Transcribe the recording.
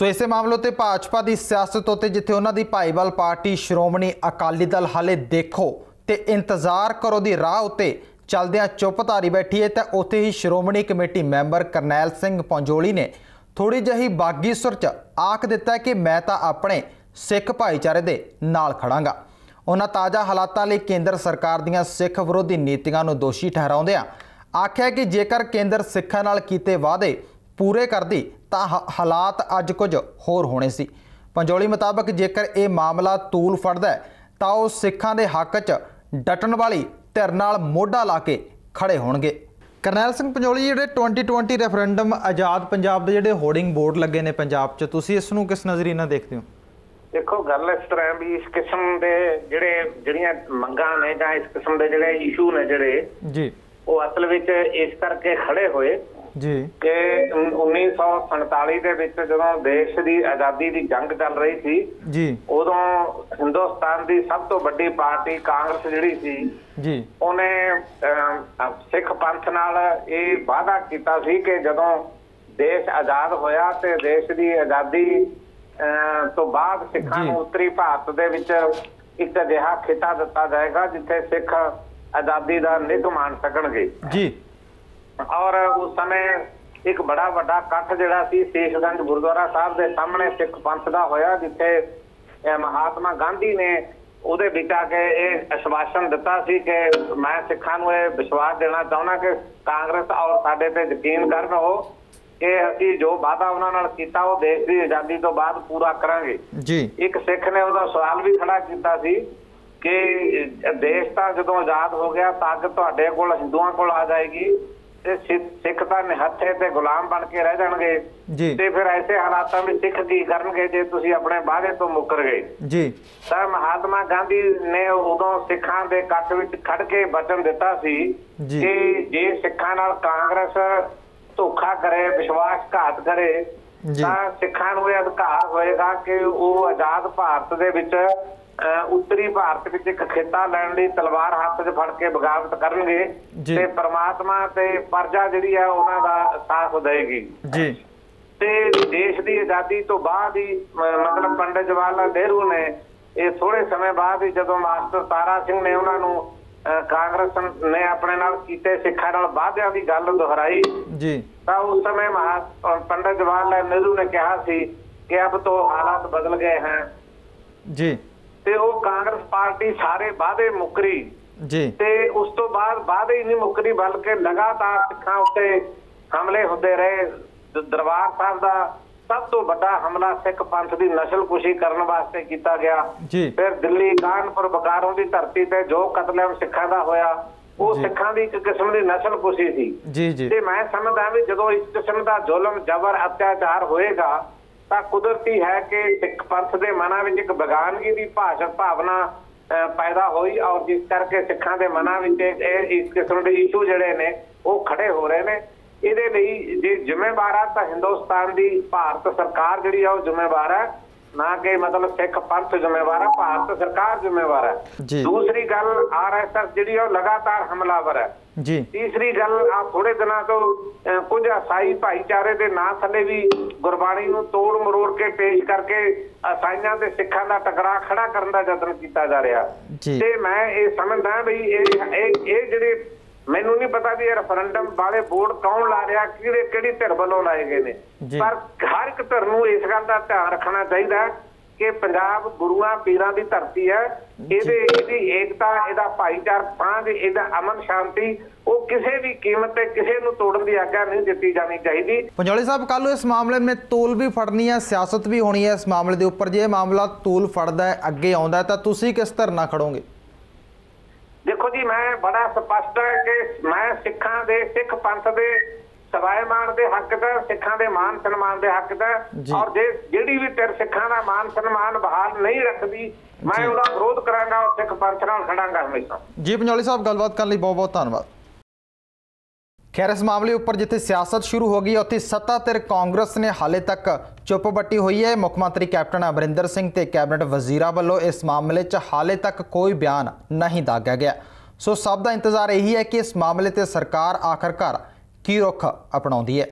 ਸੋ ਇਸੇ ਮਾਮਲੇ ਤੇ ਭਾਜਪਾ ਦੀ ਸਿਆਸਤ ਉਤੇ ਜਿੱਥੇ ਉਹਨਾਂ ਦੀ ਭਾਈਵਾਲ ਪਾਰਟੀ ਸ਼੍ਰੋਮਣੀ ਅਕਾਲੀ ਦਲ ਹਾਲੇ ਦੇਖੋ ਤੇ ਇੰਤਜ਼ਾਰ ਕਰੋ ਦੀ ਰਾਹ ਉਤੇ ਚਲਦਿਆਂ ਚੁੱਪ ਧਾਰੀ ਬੈਠੀ ਹੈ ਤਾਂ ਉੱਥੇ ਹੀ ਸ਼੍ਰੋਮਣੀ ਕਮੇਟੀ ਮੈਂਬਰ ਕਰਨੈਲ ਸਿੰਘ ਪੰਜੋਲੀ ਨੇ ਥੋੜੀ ਜਿਹੀ ਬਾਗੀ ਸੁਰ ਚ ਆਖ ਦਿੱਤਾ ਕਿ ਮੈਂ ਤਾਂ ਆਪਣੇ ਸਿੱਖ ਭਾਈਚਾਰੇ ਦੇ ਨਾਲ ਖੜਾਂਗਾ। ਉਹਨਾਂ ਤਾਜ਼ਾ ਹਾਲਾਤਾਂ ਲਈ ਕੇਂਦਰ ਸਰਕਾਰ ਦੀਆਂ ਸਿੱਖ ਵਿਰੋਧੀ ਨੀਤੀਆਂ ਨੂੰ ਦੋਸ਼ੀ ਠਹਿਰਾਉਂਦਿਆਂ ਆਖਿਆ ਕਿ ਜੇਕਰ ਕੇਂਦਰ ਸਿੱਖਾਂ ਨਾਲ ਕੀਤੇ ਵਾਅਦੇ ਪੂਰੇ ਕਰਦੀ ਤਾਂ ਹਾਲਾਤ ਅੱਜ ਕੁਝ ਹੋਰ ਹੋਣੇ ਸੀ। ਪੰਜੋਲੀ ਮੁਤਾਬਕ ਜੇਕਰ ਇਹ ਮਾਮਲਾ ਤੂਲ ਫੜਦਾ ਤਾਂ ਉਹ ਸਿੱਖਾਂ ਦੇ ਹੱਕ 'ਚ ਡਟਣ ਵਾਲੀ ਧਿਰ ਨਾਲ ਮੋਢਾ ਲਾ ਕੇ ਖੜੇ ਹੋਣਗੇ। ਕਰਨੈਲ ਸਿੰਘ ਪੰਜੋਲੀ ਜਿਹੜੇ 2020 ਰੈਫਰੈਂਡਮ ਆਜ਼ਾਦ ਪੰਜਾਬ ਦੇ ਜਿਹੜੇ ਹੋਰਡਿੰਗ ਬੋਰਡ ਲੱਗੇ ਨੇ ਪੰਜਾਬ 'ਚ ਤੁਸੀਂ ਇਸ ਨੂੰ ਕਿਸ ਨਜ਼ਰੀਏ ਨਾਲ ਦੇਖਦੇ ਹੋ? ਦੇਖੋ ਗੱਲ ਇਸ ਤਰ੍ਹਾਂ ਵੀ ਇਸ ਕਿਸਮ ਦੇ ਜਿਹੜੇ ਜਿਹੜੀਆਂ ਮੰਗਾਂ ਨੇ ਜਾਂ ਇਸ ਕਿਸਮ ਦੇ ਜਿਹੜੇ ਇਸ਼ੂ ਨੇ ਜਿਹੜੇ ਜੀ। ਉਹ ਅਸਲ ਵਿੱਚ ਇਸ ਕਰਕੇ ਖੜੇ ਹੋਏ ਜੀ। ਕਿ ਉਨ- 1947 ਦੇ ਵਿੱਚ ਜਦੋਂ ਦੇਸ਼ ਦੀ ਆਜ਼ਾਦੀ ਦੀ ਜੰਗ ਚੱਲ ਰਹੀ ਸੀ ਜੀ। ਉਦੋਂ ਹਿੰਦੁਸਤਾਨ ਦੀ ਸਭ ਤੋਂ ਵੱਡੀ ਪਾਰਟੀ ਕਾਂਗਰਸ ਜਿਹੜੀ ਸੀ ਜੀ। ਉਹਨੇ ਸਿੱਖ ਪੰਥ ਨਾਲ ਇਹ ਵਾਅਦਾ ਕੀਤਾ ਸੀ ਕਿ ਜਦੋਂ ਦੇਸ਼ ਆਜ਼ਾਦ ਹੋਇਆ ਤੇ ਦੇਸ਼ ਦੀ ਆਜ਼ਾਦੀ ਤੋਂ ਬਾਅਦ ਸਿੱਖਾਂ। ਨੂੰ ਉੱਤਰੀ ਭਾਰਤ ਦੇ ਵਿੱਚ ਇੱਕ ਅਜਿਹਾ ਖਿੱਤਾ ਦਿੱਤਾ ਜਾਏਗਾ ਜਿੱਥੇ ਸਿੱਖ ਆਜ਼ਾਦੀ ਦਾ ਨਿੱਘ ਮਾਣ ਸਕਣਗੇ ਜੀ। ਔਰ ਉਸ ਸਮੇਂ ਇੱਕ ਬੜਾ ਵੱਡਾ ਇਕੱਠ ਜਿਹੜਾ ਸੀ ਸ਼ੇਸ਼ਗੰਜ ਗੁਰਦੁਆਰਾ ਸਾਹਿਬ ਦੇ ਸਾਹਮਣੇ ਸਿੱਖ ਪੰਥ ਦਾ ਹੋਇਆ ਜਿੱਥੇ ਮਹਾਤਮਾ ਗਾਂਧੀ ਨੇ ਉਹਦੇ ਵਿੱਚ ਆ ਕੇ ਇਹ ਅਸ਼ਵਾਸਨ ਦਿੱਤਾ ਸੀ ਕਿ ਮੈਂ ਸਿੱਖਾਂ ਨੂੰ ਇਹ ਵਿਸ਼ਵਾਸ ਦੇਣਾ ਚਾਹੁੰਦਾ ਕਿ ਕਾਂਗਰਸ ਔਰ ਸਾਡੇ ਤੇ ਯਕੀਨ ਕਰਨ ਉਹ ਕਿ ਅਸੀਂ ਜੋ ਵਾਅਦਾ ਉਹਨਾਂ ਨਾਲ ਕੀਤਾ ਉਹ ਦੇਸ਼ ਦੀ ਆਜ਼ਾਦੀ ਤੋਂ ਬਾਅਦ ਪੂਰਾ ਕਰਾਂਗੇ। ਜੀ। ਇੱਕ ਸਿੱਖ ਨੇ ਉਹਦਾ ਸਵਾਲ ਵੀ ਖੜਾ ਕੀਤਾ ਸੀ ਕਿ ਦੇਸ਼ ਤਾਂ ਜਦੋਂ ਆਜ਼ਾਦ ਹੋ ਗਿਆ ਤਾਂ ਅੱਗ ਤੁਹਾਡੇ ਕੋਲ ਹਿੰਦੂਆਂ ਕੋਲ ਆ ਜਾਏਗੀ। ਤੇ ਸਿੱਖ ਤਾਂ ਨਿਹੱਥੇ ਤੇ ਗੁਲਾਮ ਬਣ ਕੇ ਰਹਿ ਜਾਣਗੇ ਜੀ ਤੇ ਫਿਰ ਐਸੇ ਹਾਲਾਤਾਂ ਵਿੱਚ ਸਿੱਖ ਕੀ ਕਰਨਗੇ ਜੇ ਤੁਸੀਂ ਆਪਣੇ ਵਾਅਦੇ ਤੋਂ ਮੁੱਕਰ ਗਏ ਜੀ ਤਾਂ ਮਹਾਤਮਾ ਗਾਂਧੀ ਨੇ ਉਦੋਂ ਸਿੱਖਾਂ ਦੇ ਕੱਟ ਵਿੱਚ ਖੜ ਕੇ ਵਚਨ ਦਿੱਤਾ ਸੀ ਜੀ। ਕਿ ਜੇ ਸਿੱਖਾਂ ਨਾਲ ਕਾਂਗਰਸ ਧੋਖਾ ਕਰੇ ਵਿਸ਼ਵਾਸਘਾਤ ਕਰੇ ਜੀ। ਤਾਂ ਸਿੱਖਾਂ ਨੂੰ ਇਹ ਅਧਿਕਾਰ ਹੋਏਗਾ ਕਿ ਉਹ ਆਜ਼ਾਦ ਭਾਰਤ ਦੇ ਵਿੱਚ ਉੱਤਰੀ ਭਾਰਤ ਵਿੱਚ ਇੱਕ ਖੇਤਾ ਲੈਣ ਲਈ ਤਲਵਾਰ ਹੱਥ 'ਚ ਫੜ ਕੇ ਬਗਾਵਤ ਕਰਨਗੇ। ਤੇ ਪ੍ਰਮਾਤਮਾ ਤੇ ਪਰਜਾ ਜਿਹੜੀ ਆ ਉਹਨਾਂ ਦਾ ਸਾਥ ਦੇਏਗੀ ਜੀ। ਤੇ ਦੇਸ਼ ਦੀ ਆਜ਼ਾਦੀ ਤੋਂ ਬਾਅਦ ਹੀ ਮਤਲਬ ਪੰਡਿਤ ਜਵਾਹਰ ਲਾਲ ਨਹਿਰੂ ਨੇ ਇਹ ਥੋੜੇ ਸਮੇਂ ਬਾਅਦ ਹੀ ਜਦੋਂ ਮਾਸਟਰ ਤਾਰਾ ਸਿੰਘ ਨੇ ਉਹਨਾਂ ਨੂੰ ਕਾਂਗਰਸ ਨੇ ਆਪਣੇ ਨਾਲ ਕੀਤੇ ਸਿੱਖਾਂ ਨਾਲ ਵਾਅਦਿਆਂ ਦੀ ਗੱਲ ਦੁਹਰਾਈ। ਜੀ। ਤਾਂ ਉਸ ਸਮੇਂ ਮਹਾ ਪੰਡਿਤ ਜਵਾਹਰ ਲਾਲ ਨਹਿਰੂ ਨੇ ਕਿਹਾ ਸੀ ਕਿ ਅਬ ਤੋਂ ਹਾਲਾਤ ਬਦਲ ਗਏ ਹਨ ਜੀ। ਤੇ ਉਹ ਕਾਂਗਰਸ ਪਾਰਟੀ ਸਾਰੇ ਵਾਅਦੇ ਮੁਕਰੀ। ਜੀ। ਤੇ ਉਸ ਤੋਂ ਬਾਅਦ ਵਾਅਦੇ ਹੀ ਨਹੀਂ ਮੁੱਕਰੀ ਬਲਕਿ ਲਗਾਤਾਰ ਸਿੱਖਾਂ ਉੱਤੇ ਹਮਲੇ ਹੁੰਦੇ ਰਹੇ। ਦਰਬਾਰ ਸਾਹਿਬ ਦਾ ਸਭ ਤੋਂ ਵੱਡਾ ਹਮਲਾ ਸਿੱਖ ਪੰਥ ਦੀ ਨਸਲਕੁਸ਼ੀ ਕਰਨ ਵਾਸਤੇ ਕੀਤਾ ਗਿਆ। ਫਿਰ ਦਿੱਲੀ ਕਾਨਪੁਰ ਬਕਾਰੋਂ ਦੀ ਧਰਤੀ ਤੇ ਜੋ ਕਤਲੇਆਮ ਸਿੱਖਾਂ ਦਾ ਹੋਇਆ ਉਹ। ਸਿੱਖਾਂ ਦੀ ਇੱਕ ਕਿਸਮ ਦੀ ਨਸਲਕੁਸ਼ੀ ਸੀ। ਜੀ ਜੀ। ਤੇ ਮੈਂ ਸਮਝਦਾ ਵੀ ਜਦੋਂ ਇਸ ਕਿਸਮ ਦਾ ਜ਼ੁਲਮ ਜ਼ਬਰ ਅਤਿਆਚਾਰ ਹੋਏਗਾ ਤਾਂ ਕੁਦਰਤੀ ਹੈ ਕਿ ਸਿੱਖ ਪੰਥ ਦੇ ਮਨਾਂ ਵਿੱਚ ਇੱਕ ਬਗਾਨਗੀ ਦੀ ਭਾਸ਼ਾ ਭਾਵਨਾ ਪੈਦਾ ਹੋਈ ਔਰ ਜਿਸ ਕਰਕੇ ਸਿੱਖਾਂ ਦੇ ਮਨਾਂ ਵਿੱਚ ਇਹ ਇਸ ਕਿਸਮ ਦੇ ਇਸ਼ੂ ਜਿਹੜੇ ਨੇ ਉਹ ਖੜੇ ਹੋ ਰਹੇ ਨੇ। ਇਹਦੇ ਲਈ ਜੇ ਜ਼ਿੰਮੇਵਾਰ ਆ ਤਾਂ ਹਿੰਦੁਸਤਾਨ ਦੀ ਭਾਰਤ ਸਰਕਾਰ ਜਿਹੜੀ ਆ ਉਹ ਜ਼ਿੰਮੇਵਾਰ ਹੈ ਨਾ ਕਿ ਮਤਲਬ ਸਿੱਖ ਪੰਥ ਜ਼ਿੰਮੇਵਾਰ ਹੈ ਭਾਰਤ ਸਰਕਾਰ ਜ਼ਿੰਮੇਵਾਰ ਹੈ। ਦੂਸਰੀ ਗੱਲ ਆਰਐਸਐਸ ਜਿਹੜੀ ਆ ਉਹ ਲਗਾਤਾਰ ਹਮਲਾਵਰ ਹੈ ਜੀ। ਤੀਸਰੀ ਗੱਲ ਆ ਥੋੜੇ ਦਿਨਾਂ ਤੋਂ ਕੁਝ ਅਸਾਈ ਭਾਈਚਾਰੇ ਦੇ ਨਾਂ ਥੱਲੇ ਵੀ ਗੁਰਬਾਣੀ ਨੂੰ ਤੋੜ ਮਰੋੜ ਕੇ ਪੇਸ਼ ਕਰਕੇ ਅਸਾਈਆਂ ਤੇ ਸਿੱਖਾਂ ਦਾ ਟਕਰਾਅ ਖੜਾ ਕਰਨ ਦਾ ਯਤਨ ਕੀਤਾ ਜਾ ਰਿਹਾ। ਤੇ ਮੈਂ ਇਹ ਸਮਝਦਾ ਵੀ ਇਹ ਇਹ ਜਿਹੜੇ ਮੈਨੂੰ ਨਹੀਂ ਪਤਾ ਵੀ ਇਹ ਰੈਫਰੈਂਡਮ ਵਾਲੇ ਬੋਰਡ ਕੌਣ ਲਾ ਰਿਹਾ ਕਿਹੜੇ ਕਿਹੜੀ ਧਿਰ ਵੱਲੋਂ ਲਾਏ ਗਏ ਨੇ। ਪਰ ਹਰ ਇੱਕ ਧਿਰ ਨੂੰ ਇਸ ਗੱਲ ਦਾ ਧਿਆਨ ਰੱਖਣਾ ਚਾਹੀਦਾ ਕਿ ਪੰਜਾਬ ਗੁਰੂਆਂ ਪੀਰਾਂ ਦੀ ਧਰਤੀ ਹੈ। ਇਹਦੇ ਇਹਦੀ ਏਕਤਾ ਇਹਦਾ ਭਾਈਚਾਰਕ ਸਾਂਝ ਇਹਦਾ ਅਮਨ ਸ਼ਾਂਤੀ ਉਹ ਕਿਸੇ ਵੀ ਕੀਮਤ ਤੇ ਕਿਸੇ ਨੂੰ ਤੋੜਨ ਦੀ ਆਗਿਆ ਨਹੀਂ ਦਿੱਤੀ ਜਾਣੀ ਚਾਹੀਦੀ। ਪੰਜੋਲੀ ਸਾਹਿਬ ਕੱਲ ਨੂੰ ਇਸ ਮਾਮਲੇ ਮੇ ਤੋਲ ਵੀ ਫੜਨੀ ਹੈ ਸਿਆਸਤ ਵੀ ਹੋਣੀ ਹੈ ਇਸ ਮਾਮਲੇ ਦੇ ਉੱਪਰ। ਜੇ ਇਹ ਮਾਮਲਾ ਤੋਲ ਫੜਦਾ ਹੈ ਅੱਗੇ ਆਉਂਦਾ ਤਾਂ ਤੁਸੀਂ ਕਿਸ ਧਰਨਾ ਖੜੋਗੇ? ਦੇਖੋ ਜੀ ਮੈਂ ਬੜਾ ਸਪਸ਼ਟ ਹੈ ਕਿ ਮੈਂ ਸਿੱਖਾਂ ਦੇ ਸਿੱਖ ਪੰਥ ਦੇ ਸਵਾਇਮਾਨ ਦੇ ਹੱਕ ਦਾ ਸਿੱਖਾਂ ਦੇ ਮਾਨ ਸਨਮਾਨ ਦੇ ਹੱਕ ਦਾ। ਔਰ ਜੇ ਜਿਹੜੀ ਵੀ ਤੇਰ ਸਿੱਖਾਂ ਦਾ ਮਾਨ ਸਨਮਾਨ ਬਹਾਲ ਨਹੀਂ ਰੱਖਦੀ। ਮੈਂ ਉਹਦਾ ਵਿਰੋਧ ਕਰਾਂਗਾ ਔਰ ਸਿੱਖ ਪੰਥ ਨਾਲ ਖੜਾਂਗਾ ਹਮੇਸ਼ਾ ਜੀ ਪੰਜੋਲੀ ਸਾਹਿਬ ਗੱਲਬਾਤ ਕਰਨ ਲਈ ਬਹੁਤ ਬਹੁਤ ਧੰਨਵਾਦ ਖੈਰ, ਇਸ ਮਾਮਲੇ ਉੱਪਰ ਜਿੱਥੇ ਸਿਆਸਤ ਸ਼ੁਰੂ ਹੋ ਗਈ ਉੱਥੇ ਸੱਤਾ ਧਿਰ ਕਾਂਗਰਸ ਨੇ ਹਾਲੇ ਤੱਕ ਚੁੱਪ ਬੱਟੀ ਹੋਈ ਹੈ। ਮੁੱਖ ਮੰਤਰੀ ਕੈਪਟਨ ਅਮਰਿੰਦਰ ਸਿੰਘ ਤੇ ਕੈਬਨਿਟ ਵਜ਼ੀਰਾਂ ਵੱਲੋਂ ਇਸ ਮਾਮਲੇ 'ਚ ਹਾਲੇ ਤੱਕ ਕੋਈ ਬਿਆਨ ਨਹੀਂ ਦਾਗਿਆ ਗਿਆ। ਸੋ ਸਭ ਦਾ ਇੰਤਜ਼ਾਰ ਇਹੀ ਹੈ ਕਿ ਇਸ ਮਾਮਲੇ ਤੇ ਸਰਕਾਰ ਆਖਰਕਾਰ ਕੀ ਰੁਖ ਅਪਣਾਉਂਦੀ ਹੈ।